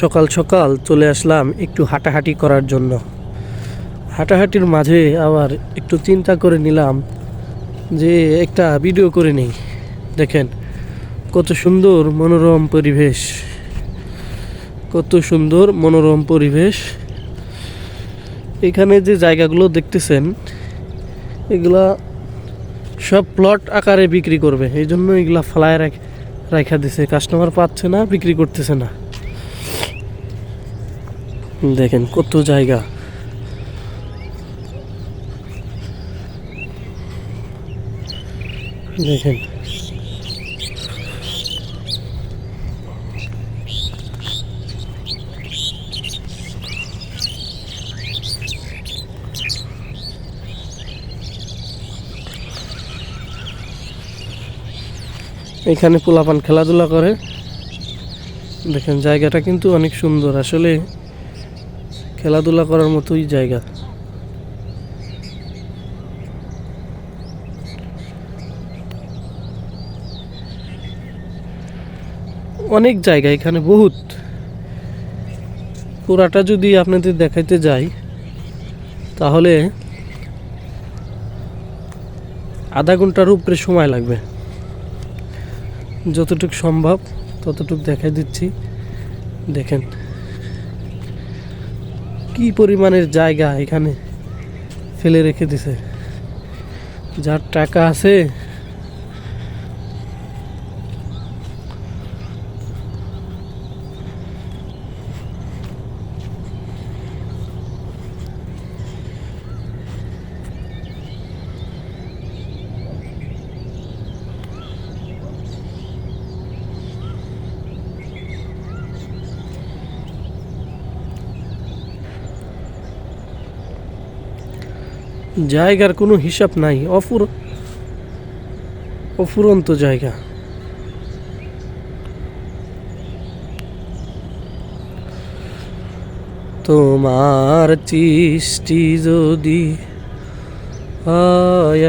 সকাল সকাল চলে আসলাম একটু হাঁটাহাঁটি করার জন্য। হাঁটাহাঁটির মাঝে আবার একটু চিন্তা করে নিলাম যে একটা ভিডিও করে নেই। দেখেন, কত সুন্দর মনোরম পরিবেশ। কত সুন্দর মনোরম পরিবেশ। এখানে যে জায়গাগুলো দেখতেছেন, এগুলা সব প্লট আকারে বিক্রি করবে। এই জন্য এগুলা ফ্লায় রাখ দিছে। কাস্টমার পাচ্ছে না, বিক্রি করতেছে না। দেখেন কত জায়গা। দেখেন। এখানে পোলাপান খেলাধুলা করে। দেখেন জায়গাটা কিন্তু অনেক সুন্দর। আসলে খেলাধুলা করার মতোই জায়গা। অনেক জায়গা, এখানে বহুত। পুরাটা যদি আপনাদের দেখাইতে যাই, তাহলে আধা ঘণ্টার উপরে সময় লাগবে। যতটুক সম্ভব, ততটুক দেখাই দিচ্ছি। দেখেন। কি পরিমাণের জায়গা এখানে ফেলে রেখে দিছে? যার টাকা আছে জায়গার কোনো হিসাব নাই, অফুর, অফুরন্ত জায়গা। তোমার সৃষ্টি যদি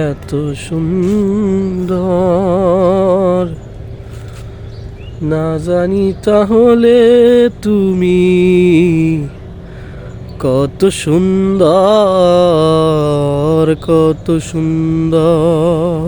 এত সুন্দর, না জানি তাহলে তুমি কত সুন্দর কত সুন্দর।